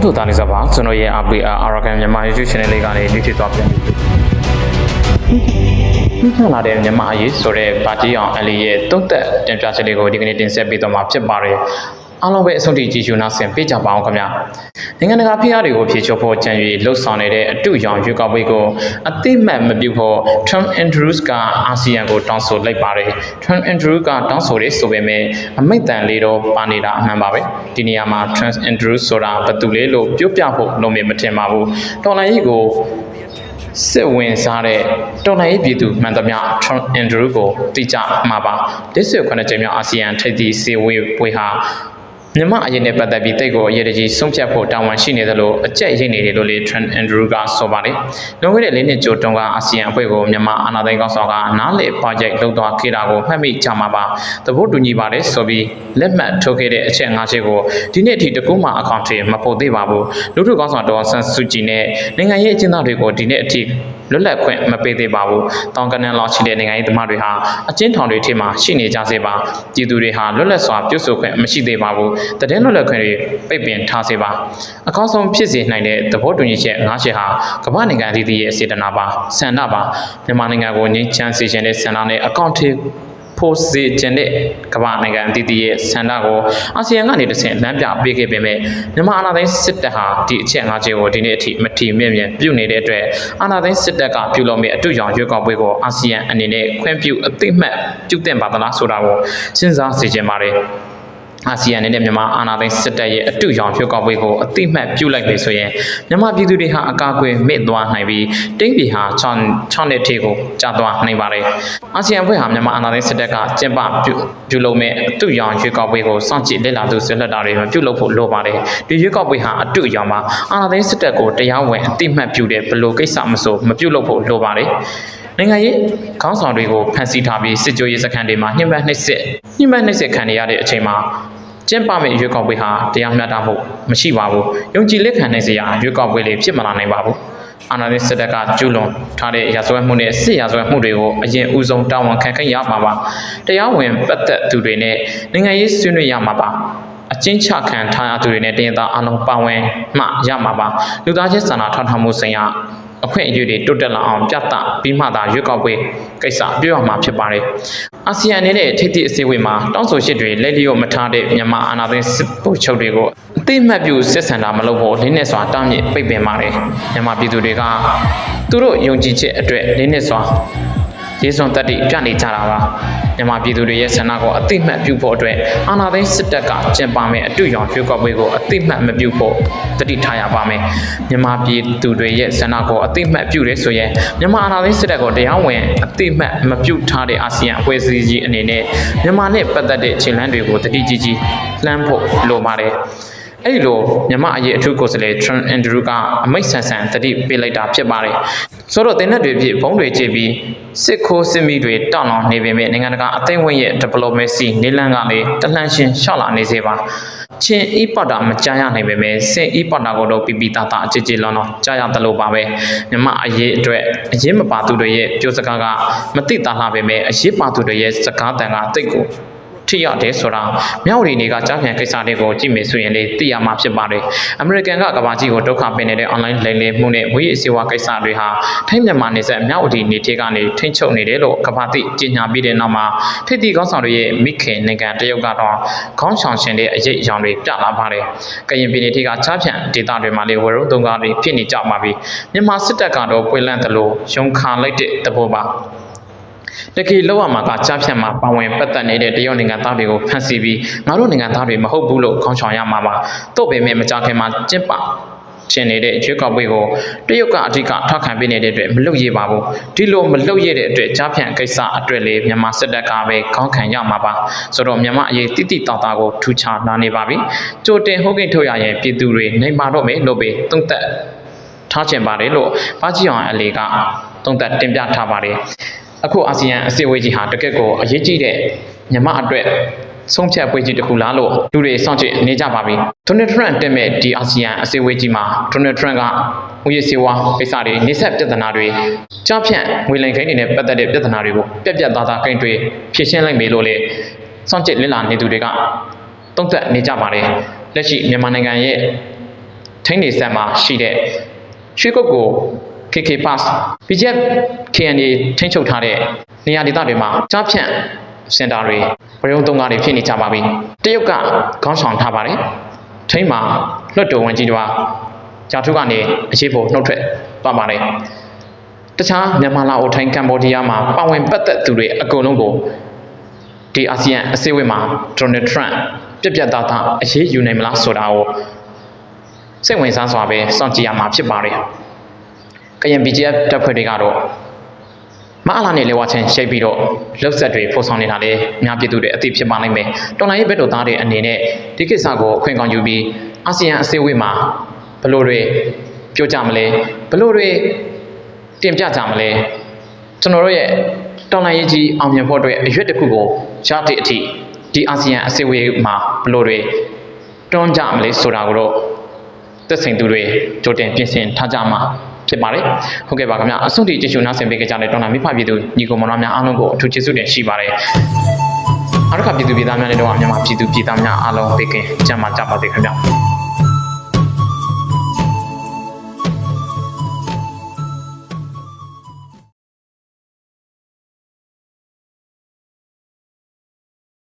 င်းတို့သားလေးစားပါကျွန်တော်ရဲ့ APR Arakan မြန်မာ YouTube channel လေးကနေညှိဖြစ်သွားပြန်ပြီညှိထလာတဲ့မြန်မာအရေးဆိုတဲ့ဗာကြီးအောင်အလီရဲ့တုံ့သက်တင်ပြချက်လေးကိုဒီကနေ့တင်ဆက်ပေးသွားမှာဖြစ်ပါတယ် အားလုံးပဲအဆုံးထိကြည့်ရှုနာဆင်ပေးကြပါအောင်ခင်ဗျာနိုင်ငံတကာဖိအားတွေကိုဖြေချောဖို့ကြံရွေလှုပ်ဆောင်နေတဲ့အတူရောင်ရွေးကောက်ပွဲကိုအသိမှတ်မပြုဖို့ Trump Andrews ကအာဆီယံကိုတောင်းဆိုလိုက်ပါတယ် Trump Andrews ကတောင်းဆိုတယ်ဆိုပေမဲ့အမိတ်တန်လေးတော့ပါနေတာအမှန်ပါပဲဒီနေရာမှာ Trump Andrews ဆိုတာဘယ်သူလဲလို့ပြောပြဖို့လုံးဝမထင်ပါဘူးတော်လိုင်းကြီးကိုစစ်ဝင်စားတဲ့တော်လှန်ရေးပြည်သူမှန်သမျှ Trump Andrew ကိုတိကျမှာပါဒီစစ်ခွင့်ကြိမ်မြောက်အာဆီယံထိပ်သီးစီဝေးပွဲဟာ မြန်မာအရေးနဲ့ပတ်သက်ပြီးတိတ်ကိုအရေးတကြီးဆုံးဖြတ်ဖို့တာဝန်ရှိနေသလိုအကြက်ရိတ်နေတယ်လို့လေ Trent Andrew ကဆိုပါတယ်။လွန်ခဲ့တဲ့၄နှစ်ကျော်တုန်းကအာဆီယံအဖွဲ့ကိုမြန်မာအာဏာသိမ်းကောင်းဆောင်ကနားလေ project လုပ်သွားခဲ့တာကိုမှတ်မိကြမှာပါ။သဘောတူညီပါတယ်ဆိုပြီးလက်မှတ်ထိုးခဲ့တဲ့အချက်၅ချက်ကိုဒီနေ့အထိတကူမှအကောင့်တွေမပို့သေးပါဘူး။လူထုကောင်းဆောင်တော်ဆန်းစုကြည်နဲ့နိုင်ငံရေးအကျဉ်းသားတွေကိုဒီနေ့အထိလွတ်လပ်ခွင့်မပေးသေးပါဘူး။တောင်ကနန်လောက်ရှိတဲ့နိုင်ငံရေးသမားတွေဟာအကျဉ်းထောင်တွေထဲမှာရှိနေကြစေပါ။ပြည်သူတွေဟာလွတ်လပ်စွာပြုဆိုခွင့်မရှိသေးပါဘူး။တည်င်းလွတ်လပ်ခွင့်တွေပိတ်ပင်ထားစေပါ။အကောင်းဆုံးဖြစ်စေနိုင်တဲ့သဘောတူညီချက်၅ချက်ဟာကမ္ဘာနိုင်ငံအသီးသီးရဲ့စေတနာပါဆန္ဒပါမြန်မာနိုင်ငံကိုငြိမ်းချမ်းစေခြင်းတဲ့ဆန္ဒနဲ့အကောင့်ထေဖို့စေခြင်းတဲ့ကမ္ဘာနိုင်ငံအသီးသီးရဲ့ဆန္ဒကိုအာဆီယံကနေတစ်ဆင့်လမ်းပြပေးခဲ့ပေမဲ့မြန်မာအာဏာသိမ်းစစ်တပ်ဟာဒီအချက်၅ချက်ကိုဒီနေ့အထိမထီမဲ့မြင်ပြုနေတဲ့အတွက်အာဏာသိမ်းစစ်တပ်ကပြုလုပ်မဲ့အတူရောင်ရွေးကောက်ပွဲကိုအာဆီယံအနေနဲ့ခွင့်ပြုအသိမှတ်ပြုသင့်ပါသလားဆိုတာကိုစဉ်းစားစေချင်ပါတယ် အာဆီယံအနေနဲ့မြန်မာအာဏာသိမ်းစစ်တပ်ရဲ့အတူရောင်ဖြုတ်ကောက်ပွဲကိုအတိမတ်ပြုလိုက်ပြီဆိုရင်မြန်မာပြည်သူတွေဟာအကာအကွယ်မဲ့သွားနိုင်ပြီးတိမ့်ပြည်ဟာ6 6နှစ်ထိကိုကြာသွားနိုင်ပါတယ်။အာဆီယံအဖွဲ့ဟာမြန်မာအာဏာသိမ်းစစ်တပ်ကကျင်းပပြုပြုလုပ်မဲ့အတူရောင်ရွေးကောက်ပွဲကိုစောင့်ကြည့်လေ့လာသူဆွေးနွေးတာတွေမပြုလုပ်ဖို့လိုပါတယ်။ဒီရွေးကောက်ပွဲဟာအတူရောင်မှာအာဏာသိမ်းစစ်တပ်ကိုတရားဝင်အတိမတ်ပြုတဲ့ဘလို့ကိစ္စမဆိုမပြုလုပ်ဖို့လိုပါတယ်။ နိုင်ငံရေးခေါင်းဆောင်တွေကိုဖန်ဆီးထားပြီးစစ်ကြိုးရေးစခန်းတွေမှာညှိနှိုင်းနှိပ်စက်ညှိနှိုင်းနှိပ်စက်ခံနေရတဲ့အချိန်မှာကျင်းပမယ့်ရွေးကောက်ပွဲဟာတရားမျှတမှုမရှိပါဘူး။ယုံကြည်လက်ခံနိုင်စရာရွေးကောက်ပွဲလေးဖြစ်မလာနိုင်ပါဘူး။အာဏာသိမ်းစစ်တပ်ကကျူးလွန်ထားတဲ့ရာဇဝတ်မှုနဲ့စစ်ရာဇဝတ်မှုတွေကိုအရင်ဦးဆုံးတာဝန်ခံခိုင်းရမှာပါ။တရားဝင်ပတ်သက်သူတွေနဲ့နိုင်ငံရေးဆွေးနွေးရမှာပါ။အချင်းချခံထားရသူတွေနဲ့တင်သားအလုံးပါဝင်မှရမှာပါလူသားချင်းစာနာထောက်ထားမှုဆိုင်ရာ အခွင့်အရေးတွေတိုးတက်လာအောင်ပြသပြီးမှသာရွေးကောက်ပွဲကိစ္စပြောရမှာဖြစ်ပါတယ်။အာဆီယံအနေနဲ့ထိပ်သီးအစည်းအဝေးမှာတောင်းဆိုရှစ်တွေလက်လျော့မထားတဲ့မြန်မာအာဏာသိမ်းစစ်ဗိုလ်ချုပ်တွေကိုအသိမှတ်ပြုစစ်ဆန်တာမလုပ်ဖို့လေးနဲ့စွာတောင်းမြစ်ပိတ်ပင်ပါတယ်။မြန်မာပြည်သူတွေကသူတို့ယုံကြည်ချက်အတွက်လေးနဲ့စွာရေးစွန်တက်တိပြနေကြတာပါ မြန်မာပြည်သူတွေရဲ့ဆန္ဒကိုအသိမှတ်ပြုဖို့အတွက်အာဏာသိမ်းစစ်တပ်ကကျင်းပမယ့်အတူရောင်ရွေးကောက်ပွဲကိုအသိမှတ်မပြုဖို့တတိထားရပါမယ်မြန်မာပြည်သူတွေရဲ့ဆန္ဒကိုအသိမှတ်ပြုရဲဆိုရင်မြန်မာအာဏာသိမ်းစစ်တပ်ကိုတရားဝင်အသိမှတ်မပြုထားတဲ့အာဆီယံအဖွဲ့အစည်းကြီးအနေနဲ့မြန်မာနဲ့ပတ်သက်တဲ့ခြေလှမ်းတွေကိုတတိကြီးကြီးလှမ်းဖို့လိုပါတယ် အဲ့ဒီလိုမြမအရေးအထူးကိုယ်စားလှယ် Trent Andrew ကအမိတ်ဆန်ဆန်တတိပေးလိုက်တာဖြစ်ပါတယ်။ဆိုတော့တင်တဲ့တွေဖြစ်ဘုံတွေကြည့်ပြီးစစ်ခိုးစစ်မိတွေတောင်းလောင်နေပေမဲ့နိုင်ငံတကာအသိဝင့်ရဲ့ diplomacy နေလန်းကလည်းတလှန်ရှင်ရှောက်လာနေစေပါ။ချင်းအီပတ်တာမကြားရနိုင်ပေမဲ့စင်အီပတ်တာကိုတော့ပြပြတတာအကြည်ကြည်လောင်းတော့ကြားရတယ်လို့ပါပဲ။မြမအရေးအတွက်အရေးမပါသူတွေရဲ့ပြောစကားကမသိတာလှပေမဲ့အရေးပါသူတွေရဲ့စကားတန်ကတိတ်ကို ထိရတယ်ဆိုတာမြောက်ရီတွေကကြားပြန်ကိစ္စတွေကိုကြည့်မယ်ဆိုရင်လေသိရမှာဖြစ်ပါတယ်။ American ကကဘာကြီးကိုဒုက္ခပေးနေတဲ့ online လိမ်လည်မှုနဲ့ဝေးအစည်းအဝါကိစ္စတွေဟာထိုင်းမြန်မာနေဆက်မြောက်ရီနေထေကနေထိမ့်ချုပ်နေတယ်လို့ကဘာတိကြေညာပြီးတဲ့နောက်မှာထိပ်သီးခေါင်းဆောင်တွေရဲ့မိခင်နိုင်ငံတရုတ်ကတော့ခေါင်းဆောင်ရှင်တဲ့အရေးအယောင်တွေပြလာပါတယ်။ကရင်ပြည်နယ်ထေကကြားပြန်ဒေသတွေမှာလေဝရုံသုံးကားတွေဖြစ်နေကြပါပြီ။မြန်မာစစ်တပ်ကတော့ပွေလန့်တယ်လို့ရုံခါလိုက်တဲ့သဘောပါ။ တကယ်လောက်ရမှာကကြားဖြတ်မှာပါဝင်ပတ်သက်နေတဲ့တရုတ်နိုင်ငံသားတွေကိုဖမ်းဆီးပြီးငါတို့နိုင်ငံသားတွေမဟုတ်ဘူးလို့ခေါင်းဆောင်ရမှာပါ။တို့ပေမဲ့မကြခင်မှာကျင့်ပရှင်နေတဲ့ရွေးကောက်ပွဲကိုတရုတ်ကအဓိကထောက်ခံပေးနေတဲ့အတွက်မလုပ်ရပါဘူးဒီလိုမလုပ်ရတဲ့အတွက်ကြားဖြန့်ကိစ္စအတွက်လေမြန်မာစစ်တပ်ကပဲခေါင်းခံရမှာပါဆိုတော့မြန်မာအရေးတိတိတောက်တာကိုထူချလာနေပါပြီကြိုတင်ဟုတ်ကိန်းထုတ်ရရင်ပြည်သူတွေနိုင်ပါတော့မယ်လို့ပဲသုံးသက်ထားချင်ပါတယ်လို့ဘာကြီးအောင်အလေကသုံးသက်တင်ပြထားပါတယ် အခုအာဆီယံအစည်းအဝေးကြီးဟာတကယ့်ကိုအရေးကြီးတဲ့မြန်မာအတွက်ဆုံးဖြတ်ပွဲကြီးတစ်ခုလားလို့လူတွေစောင့်ကြည့်နေကြပါပြီ။ဒေါ်နယ်ထရန့်တက်မဲ့ဒီအာဆီယံအစည်းအဝေးကြီးမှာဒေါ်နယ်ထရန့်ကဥယျာဉ်စေဝါကိစ္စတွေနေဆက်ပြဿနာတွေကြားဖြန့်ငွေလိမ်ခိုင်းတွေနဲ့ပတ်သက်တဲ့ပြဿနာတွေကိုပြက်ပြက်သားသားကိန်းတွေဖြေရှင်းလိုက်မယ်လို့လေစောင့်ကြည့်လည်လာနေသူတွေကတုံ့သက်နေကြပါတယ်။လက်ရှိမြန်မာနိုင်ငံရဲ့ထထိန်းနေဆက်မှာရှိတဲ့ရွှေကုတ်ကို KK Pass BJP KNA ထိန်းချုပ်ထားတဲ့နေရာဒေသတွေမှာကြားဖြန့်စင်တာတွေဘရုံသုံးကားတွေဖြစ်နေကြပါပြီတရုတ်ကခေါင်းဆောင်ထားပါတယ်ထိန်းမှာလွတ်တော်ဝင်ကြီးတို့ဂျာထုကနေအခြေပေါ်နှုတ်ထွက်သွားပါတယ်တခြားမြန်မာလာအိုထိုင်းကမ္ဘောဒီးယားမှာပါဝင်ပတ်သက်သူတွေအကုန်လုံးကိုဒီအာဆီယံအစည်းအဝေးမှာဒေါ်နယ်ထရန့်ပြက်ပြက်သားသားအရေးယူနိုင်မလားဆိုတာကိုစိတ်ဝင်စားစွာပဲစောင့်ကြည့်ရမှာဖြစ်ပါတယ် ကရင် BGF တပ်ဖွဲ့တွေကတော့မအားလာနေလေဝါချင်းရှိတ်ပြီးတော့လှုပ်ဆက်တွေဖော်ဆောင်နေတာလေအများပြည်သူတွေအသိဖြစ်ပါနိုင်မယ်တော်လိုင်းရေးဘက်တော်သားတွေအနေနဲ့ဒီကိစ္စကိုအခွင့်ကောင်းယူပြီးအာဆီယံအစည်းအဝေးမှာဘလို့တွေပြောကြမလဲဘလို့တွေတင်ပြကြမလဲကျွန်တော်တို့ရဲ့တော်လိုင်းရေးကြီးအောင်မြင်ဖို့အတွက်အရွက်တစ်ခုကိုရတဲ့အထိဒီအာဆီယံအစည်းအဝေးမှာဘလို့တွေတွန်းကြမလဲဆိုတာကိုတော့သက်ဆိုင်သူတွေကြိုတင်ပြင်ဆင်ထားကြမှာ ဖြစ်ပါတယ်။ဟုတ်ကဲ့ပါခင်ဗျာအဆုံးထိကျေးဇူးနားဆင်ပေးကြတဲ့တော်နာမိဖပြည်သူညီကိုမောင်နှမများအားလုံးကိုအထူးကျေးဇူးတင်ရှိပါတယ်။အားတစ်ခါပြည်သူပြည်သားများနဲ့တော့မြန်မာပြည်သူပြည်သားများအားလုံးသိခင်ကြမ်းမှာကြပါစေခင်ဗျာ။